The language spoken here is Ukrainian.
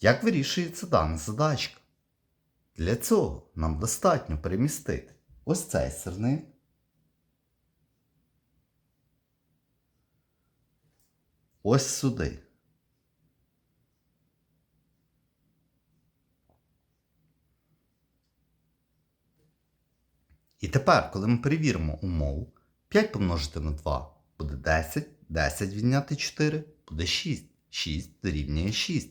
Як вирішується дана задачка? Для цього нам достатньо перемістити ось цей сирник. Ось сюди. І тепер, коли ми перевіримо умову, 5 помножити на 2 буде 10, 10 відняти 4 буде 6. 6 дорівнює 6.